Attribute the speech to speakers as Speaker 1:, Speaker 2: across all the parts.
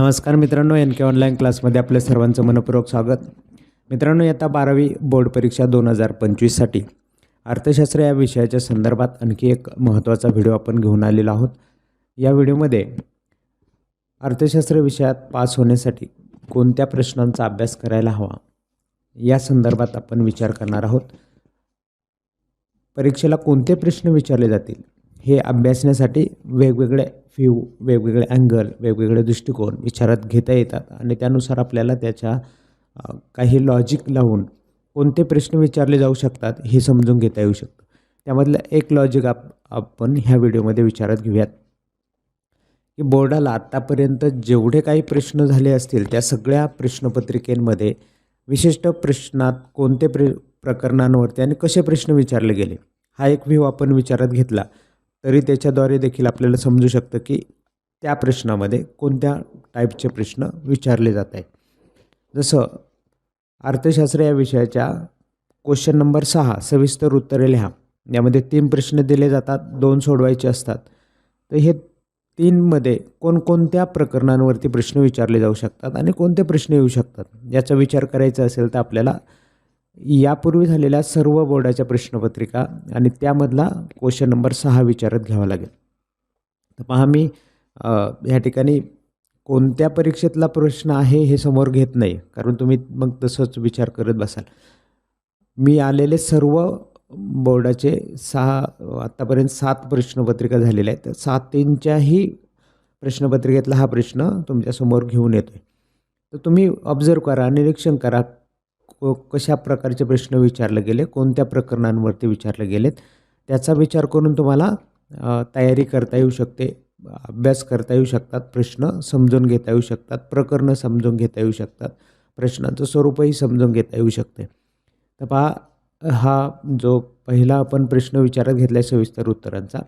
Speaker 1: नमस्कार मित्रांनो एन के ऑनलाईन क्लासमध्ये आपल्या सर्वांचं मनपूर्वक स्वागत. मित्रांनो आता बारावी बोर्ड परीक्षा दोन हजार पंचवीससाठी अर्थशास्त्र या विषयाच्या संदर्भात आणखी एक महत्त्वाचा व्हिडिओ आपण घेऊन आलेलो आहोत. या व्हिडिओमध्ये अर्थशास्त्र विषयात पास होण्यासाठी कोणत्या प्रश्नांचा अभ्यास करायला हवा या संदर्भात आपण विचार करणार आहोत. परीक्षेला कोणते प्रश्न विचारले जातील हे अभ्यासण्यासाठी वेगवेगळे व्ह्यू वेगवेगळे अँगल वेगवेगळे दृष्टिकोन विचारात घेता येतात. आणि त्यानुसार आपल्याला त्याच्या काही लॉजिक लावून कोणते प्रश्न विचारले जाऊ शकतात हे समजून घेता येऊ शकतं. त्यामधलं एक लॉजिक आप आपण ह्या व्हिडिओमध्ये विचारात घेऊयात. की बोर्डाला आत्तापर्यंत जेवढे काही प्रश्न झाले असतील त्या सगळ्या प्रश्नपत्रिकेमध्ये विशिष्ट प्रश्नात कोणते प्र प्रकरणांवरती आणि कसे प्रश्न विचारले गेले? हा एक व्ह्यू आपण विचारात घेतला. तरी त्याच्याद्वारे देखील आपल्याला समजू शकतं की त्या प्रश्नामध्ये कोणत्या टाईपचे प्रश्न विचारले जात आहे जसं अर्थशास्त्र या विषयाच्या क्वेश्चन नंबर सहा सविस्तर उत्तरे लिहा. यामध्ये तीन प्रश्न दिले जातात दोन सोडवायचे असतात. तर हे तीनमध्ये कोणकोणत्या प्रकरणांवरती प्रश्न विचारले जाऊ शकतात आणि कोणते प्रश्न येऊ शकतात? याचा विचार करायचा असेल तर आपल्याला यापूर्वी झालेल्या सर्व बोर्डाच्या प्रश्नपत्रिका आणि त्यामधला क्वेश्चन नंबर सहा विचारात घ्यावा लागेल. तर पहा मी ह्या ठिकाणी कोणत्या परीक्षेतला प्रश्न आहे हे समोर घेत नाही कारण तुम्ही मग तसंच विचार करत बसाल. मी आलेले सर्व बोर्डाचे सहा आत्तापर्यंत सात प्रश्नपत्रिका झालेल्या आहेत. तर सातींच्याही प्रश्नपत्रिकेतला हा प्रश्न तुमच्यासमोर घेऊन येतो आहे तर तुम्ही ऑब्झर्व करा निरीक्षण करा को कशा प्रकारचे प्रश्न विचारले गेले कोणत्या प्रकरणांवरती विचारले गेलेत त्याचा विचार करून तुम्हाला तयारी करता येऊ शकते अभ्यास करता येऊ शकतात प्रश्न समजून घेता येऊ शकतात प्रकरणं समजून घेता येऊ शकतात प्रश्नांचं स्वरूपही समजून घेता येऊ शकते. तर पहा हा जो पहिला आपण प्रश्न विचारात घेतला आहे सविस्तर उत्तरांचा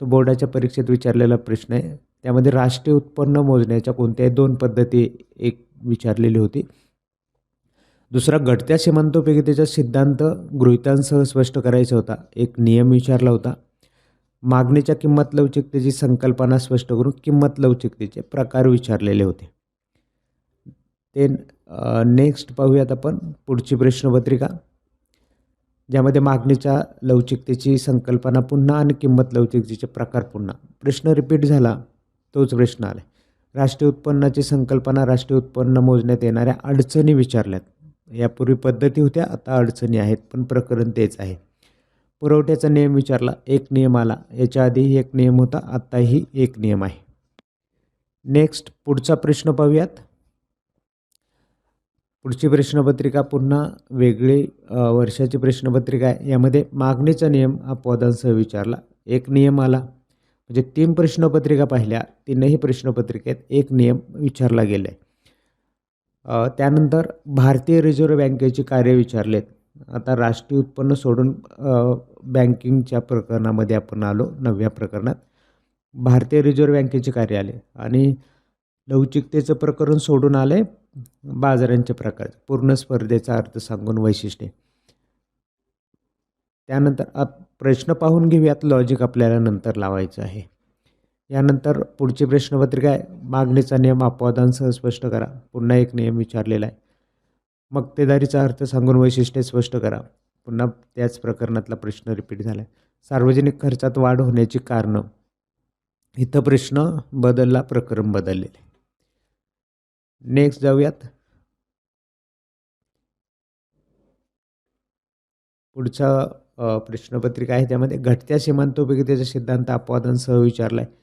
Speaker 1: तो बोर्डाच्या परीक्षेत विचारलेला प्रश्न आहे. त्यामध्ये राष्ट्रीय उत्पन्न मोजण्याच्या कोणत्याही दोन पद्धती एक विचारलेली होती. दुसरा घटत्या सीमांतोपयोगितेचा सिद्धांत गृहितांसह स्पष्ट करायचा होता. एक नियम विचारला होता. मागणीच्या किंमत लवचिकतेची संकल्पना स्पष्ट करून किंमत लवचिकतेचे प्रकार विचारलेले होते. ते नेक्स्ट uh, पाहूयात आपण पुढची प्रश्नपत्रिका ज्यामध्ये मागणीच्या लवचिकतेची संकल्पना पुन्हा आणि किंमत लवचिकतेचे प्रकार पुन्हा. प्रश्न रिपीट झाला तोच प्रश्न आला राष्ट्रीय उत्पन्नाची संकल्पना राष्ट्रीय उत्पन्न मोजण्यात येणाऱ्या अडचणी विचारल्यात. यापूर्वी पद्धती होत्या आता अडचणी आहेत पण प्रकरण तेच आहे. पुरवठ्याचा नियम विचारला एक नियम आला. याच्या आधीही एक नियम होता आत्ताही एक नियम आहे. नेक्स्ट पुढचा प्रश्न पाहूयात. पुढची प्रश्नपत्रिका पुन्हा वेगळी वर्षाची प्रश्नपत्रिका आहे. यामध्ये मागणीचा नियम हा पदांसह विचारला. एक नियम आला. म्हणजे तीन प्रश्नपत्रिका पाहिल्या. तीनही प्रश्नपत्रिकेत एक नियम विचारला गेला आहे त्यानंतर भारतीय रिझर्व्ह बँकेची कार्य विचारलेत. आता राष्ट्रीय उत्पन्न सोडून बँकिंगच्या प्रकरणामध्ये आपण आलो नवव्या प्रकरणात. भारतीय रिझर्व्ह बँकेचे कार्य आले आणि लवचिकतेचं प्रकरण सोडून आले बाजारांचे प्रकार पूर्ण स्पर्धेचा अर्थ सांगून वैशिष्ट्ये. त्यानंतर आप प्रश्न पाहून घेऊयात लॉजिक आपल्याला नंतर लावायचं आहे. यानंतर पुढची प्रश्नपत्रिका आहे. मागणीचा नियम अपवादांसह स्पष्ट करा. पुन्हा एक नियम विचारलेला आहे. मक्तेदारीचा अर्थ सांगून वैशिष्ट्ये स्पष्ट करा. पुन्हा त्याच प्रकरणातला प्रश्न रिपीट झाला आहे सार्वजनिक खर्चात वाढ होण्याची कारणं. इथं प्रश्न बदलला प्रकरण बदललेले नेक्स्ट जाऊयात. पुढचा प्रश्नपत्रिका आहे त्यामध्ये घटत्या सीमांतोपयोगितेचा सिद्धांत अपवादांसह विचारला आहे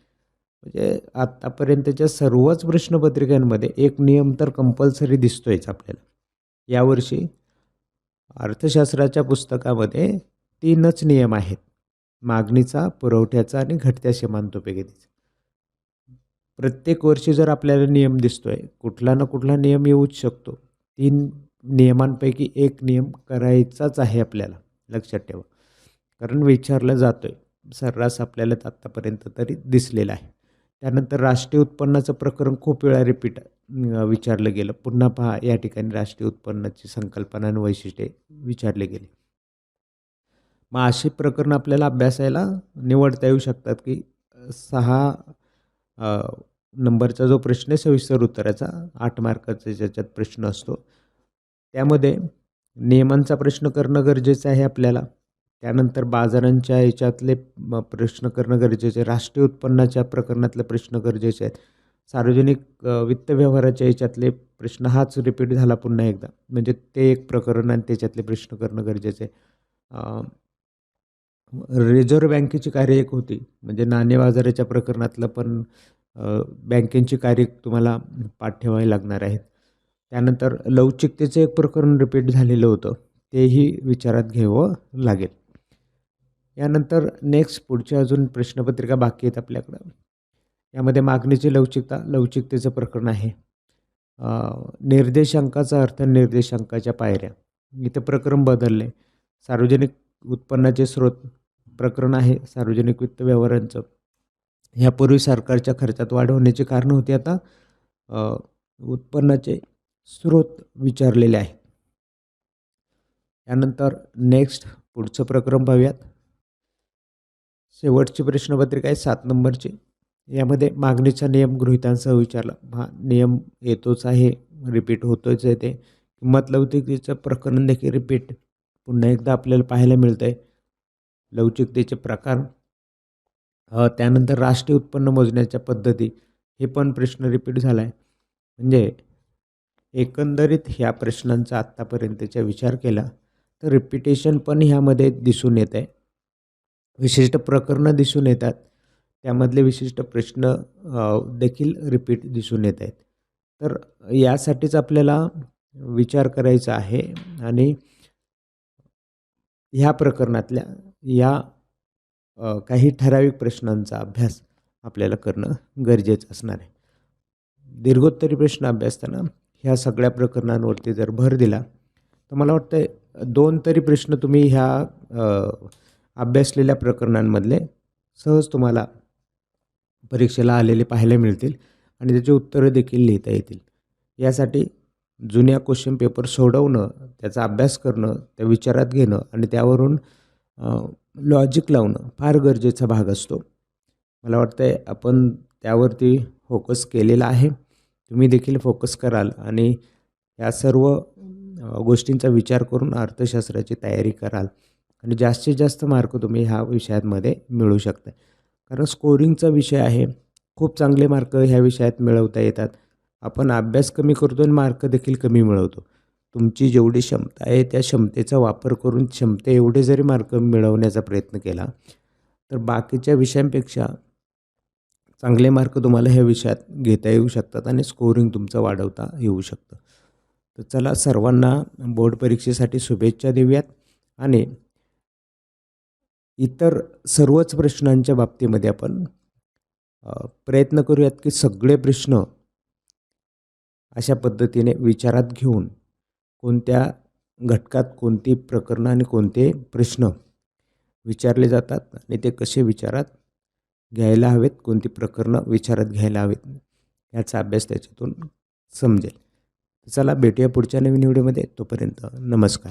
Speaker 1: म्हणजे आत्तापर्यंतच्या सर्वच प्रश्नपत्रिकांमध्ये एक नियम तर कंपल्सरी दिसतोयच आपल्याला. यावर्षी अर्थशास्त्राच्या पुस्तकामध्ये तीनच नियम आहेत. मागणीचा पुरवठ्याचा आणि घटत्या सीमांतोपयोगितेचा. प्रत्येक वर्षी जर आपल्याला नियम दिसतोय कुठला ना कुठला नियम येऊच शकतो. तीन नियमांपैकी एक नियम करायचाच आहे आपल्याला लक्षात ठेवा. कारण विचारलं जातो आहे सर्रास आपल्याला आत्तापर्यंत तरी दिसलेला आहे. त्यानंतर राष्ट्रीय उत्पन्नाचं प्रकरण खूप वेळा रिपीट विचारलं गेलं. पुन्हा पहा या ठिकाणी राष्ट्रीय उत्पन्नाची संकल्पना आणि वैशिष्ट्ये विचारले गेले. मग अशी प्रकरणं आपल्याला अभ्यासायला निवडता येऊ शकतात की सहा नंबरचा जो प्रश्न आहे सविस्तर उत्तराचा आठ मार्काचा ज्याच्यात प्रश्न असतो त्यामध्ये नियमांचा प्रश्न करणं गरजेचं आहे आपल्याला. त्यानंतर बाजारांच्या याच्यातले प्रश्न करणं गरजेचे आहे. राष्ट्रीय उत्पन्नाच्या प्रकरणातले प्रश्न गरजेचे आहेत. सार्वजनिक वित्त व्यवहाराच्या याच्यातले प्रश्न हाच रिपीट झाला पुन्हा एकदा. म्हणजे ते एक प्रकरण आणि त्याच्यातले प्रश्न करणं गरजेचं आहे. रिझर्व्ह बँकेची कार्य एक होती. म्हणजे नाणे बाजाराच्या प्रकरणातलं पण बँकेची कार्य तुम्हाला पाठ ठेवावी लागणार आहेत. त्यानंतर लवचिकतेचं एक प्रकरण रिपीट झालेलं होतं. तेही विचारात घ्यावं लागेल. यानंतर नेक्स्ट पुढच्या अजून प्रश्नपत्रिका बाकी आहेत आपल्याकडं. यामध्ये मागणीची लवचिकता लवचिकतेचं प्रकरण आहे. निर्देशांकाचा अर्थ निर्देशांकाच्या पायऱ्या. इथं प्रकरण बदलले सार्वजनिक उत्पन्नाचे स्रोत प्रकरण आहे सार्वजनिक वित्त व्यवहारांचं. ह्यापूर्वी सरकारच्या खर्चात वाढ होण्याची कारणं होती. आता उत्पन्नाचे स्रोत विचारलेले आहेत त्यानंतर नेक्स्ट पुढचं प्रकरण पाहूयात. शेवटची प्रश्नपत्रिका आहे सात नंबरची. यामध्ये मागणीचा नियम गृहितांसह विचारला. हा नियम येतोच आहे रिपीट होतोच आहे ते. किंमत लवचिकतेचं प्रकरण देखील रिपीट पुन्हा एकदा आपल्याला पाहायला मिळतं आहे लवचिकतेचे प्रकार. त्यानंतर राष्ट्रीय उत्पन्न मोजण्याच्या पद्धती. हे पण प्रश्न रिपीट झाला आहे म्हणजे एकंदरीत ह्या प्रश्नांचा आत्तापर्यंतचा विचार केला तर रिपिटेशन पण ह्यामध्ये दिसून येत आहे विशिष्ट प्रकरणं दिसून येतात. त्यामधले विशिष्ट प्रश्न देखील रिपीट दिसून येत आहेत. तर यासाठीच आपल्याला विचार करायचा आहे आणि ह्या प्रकरणातल्या या काही ठराविक प्रश्नांचा अभ्यास आपल्याला करणं गरजेचं असणार आहे. दीर्घोत्तरी प्रश्न अभ्यासताना ह्या सगळ्या प्रकरणांवरती जर भर दिला तर मला वाटतं दोन तरी प्रश्न तुम्ही ह्या अभ्यासलेल्या प्रकरणांमधले सहज तुम्हाला परीक्षेला आलेले पाहायला मिळतील आणि त्याची उत्तरं देखील लिहिता येतील. यासाठी जुन्या क्वेश्चन पेपर सोडवणं त्याचा अभ्यास करणं त्या विचारात घेणं आणि त्यावरून लॉजिक लावणं फार गरजेचा भाग असतो. मला वाटतं आहे आपण त्यावरती फोकस केलेला आहे. तुम्ही देखील फोकस कराल आणि या सर्व गोष्टींचा विचार करून अर्थशास्त्राची तयारी कराल. आणि जास्तीत जास्त मार्क तुम्ही ह्या विषयांमध्ये मिळू शकता. कारण स्कोरिंगचा विषय आहे. खूप चांगले मार्क ह्या विषयात मिळवता येतात. आपण अभ्यास कमी करतो आणि मार्क देखील कमी मिळवतो. तुमची जेवढी क्षमता आहे त्या क्षमतेचा वापर करून क्षमते एवढे जरी मार्क मिळवण्याचा प्रयत्न केला तर बाकीच्या विषयांपेक्षा चांगले मार्क तुम्हाला ह्या विषयात घेता येऊ शकतात आणि स्कोरिंग तुमचं वाढवता येऊ शकतं. तर चला सर्वांना बोर्ड परीक्षेसाठी शुभेच्छा देऊयात. आणि इतर सर्वच प्रश्नांच्या बाबतीमध्ये आपण प्रयत्न करूयात की सगळे प्रश्न अशा पद्धतीने विचारात घेऊन कोणत्या घटकात कोणती प्रकरणं आणि कोणते प्रश्न विचारले जातात आणि ते कसे विचारात घ्यायला हवेत कोणती प्रकरणं विचारात घ्यायला हवेत याचा अभ्यास त्याच्यातून समजेल. चला भेटूया पुढच्या नवीन व्हिडिओमध्ये. तोपर्यंत नमस्कार.